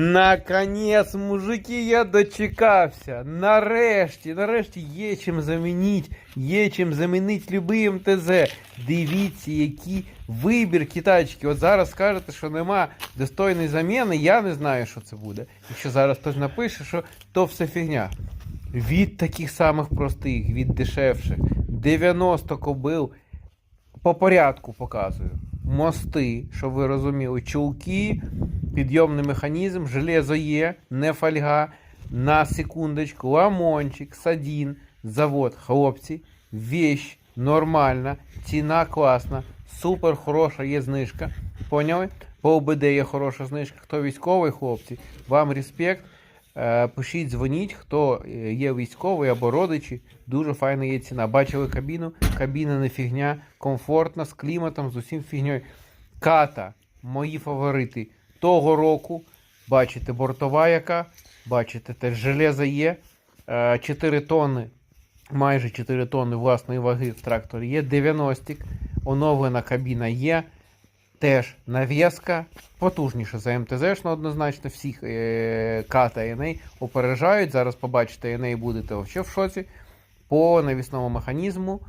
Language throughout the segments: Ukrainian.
Наконець, мужики, я дочекався. Нарешті, нарешті є чим замінити, є чим замінити любий МТЗ. Дивіться, який вибір китайчики. От зараз скажете, що нема достойної заміни, я не знаю, що це буде. Якщо зараз хтось напише, що то все фігня. Від таких самих простих, від дешевших. 90 кобил по порядку показую. Мости, щоб ви розуміли, чулки, підйомний механізм, железо є, не фольга. На секундочку, ламончик, садін, завод, хлопці, вещь нормальна, ціна класна, супер хороша є знижка. Поняли? По ОБД є хороша знижка. Хто військовий, хлопці, вам респект. Е, Пишіть, дзвоніть, хто е, є військовий або родичі. Дуже файна є ціна. Бачили кабіну? Кабіна не фігня, комфортна, з кліматом, з усім фігньою. Ката, мої фаворити того року. Бачите, бортова яка, бачите, теж железо є. Е, 4 тонни, майже 4 тонни власної ваги в тракторі є. 90-ік, оновлена кабіна є. Теж нав'язка потужніша за МТЗ, однозначно всіх е, К та ЕНА опережають. Зараз побачите ЕНА будете вообще в шоці. По навісному механізму,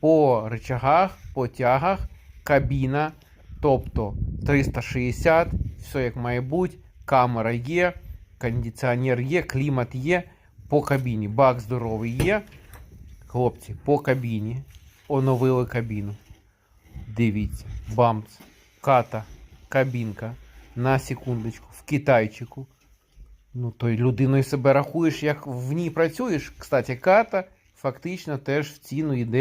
по рычагах, по тягах, кабіна, тобто 360, все як має бути, камера є, кондиціонер є, клімат є, по кабіні. Бак здоровий є. Хлопці, по кабіні. Оновили кабіну. Дивіться, бамц, ката, кабінка, на секундочку, в китайчику. Ну, то людиною себе рахуєш, як в ній працюєш. Кстати, ката фактично теж в ціну йде.